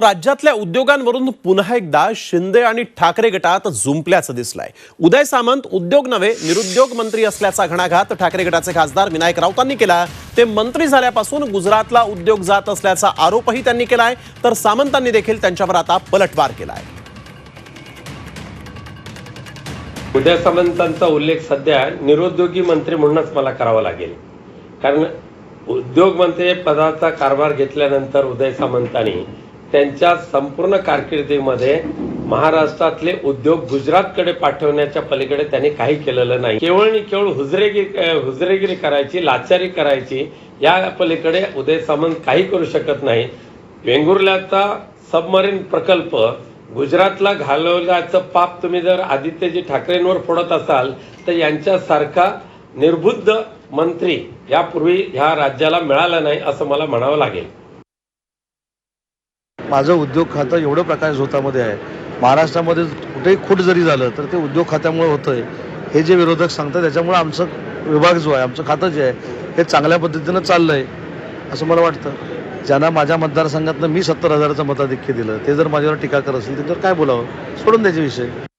राज्यातल्या उद्योगांवरून पुन्हा एकदा शिंदे आणि ठाकरे गटात जुंपल्याचं दिसलंय. उदय सामंत उद्योग नव्हे निरुद्योग मंत्री असल्याचा घणाघात ठाकरे गटाचे खासदार विनायक राऊतांनी केला. ते मंत्री झाल्यापासून गुजरातला उद्योग जात असल्याचा आरोपही त्यांनी केलाय तर सामंतांनी देखील त्यांच्यावर आता पलटवार केलाय. उदय सामंतांचा उल्लेख सध्या निरुद्योगी मंत्री म्हणूनच मला करावा लागेल. कारण उद्योग मंत्री पदाचा कारभार घेतल्यानंतर उदय सामंतांनी त्यांच्या संपूर्ण कारकिर्दीमध्ये महाराष्ट्रातले उद्योग गुजरातकडे पाठवण्याच्या पलीकडे त्यांनी काही केलेलं नाही. केवळ आणि केवळ हुजरेगिरी हुजरेगिरी करायची लाचारी करायची या पलीकडे उदय सामंत काही करू शकत नाही. वेंगुर्ल्याचा सबमरीन प्रकल्प गुजरातला घालवल्याचं पाप तुम्ही जर आदित्यजी ठाकरेंवर फोडत असाल तर यांच्यासारखा निर्बुद्ध मंत्री यापूर्वी ह्या राज्याला मिळाला नाही असं मला म्हणावं लागेल. माझं उद्योग खातं एवढं प्रकाश झोतामध्ये आहे. महाराष्ट्रामध्ये कुठेही खूट जरी झालं तर ते उद्योग खात्यामुळे आहे हे जे विरोधक सांगतात त्याच्यामुळे आमचं विभाग जो आहे आमचं खातं जे आहे हे चांगल्या पद्धतीनं चाललं आहे असं मला वाटतं. ज्यांना माझ्या मतदारसंघातनं मी सत्तर हजाराचं मताधिक्य दिलं ते जर माझ्यावर टीका करत असेल तर काय बोलावं? सोडून द्यायचे विषय.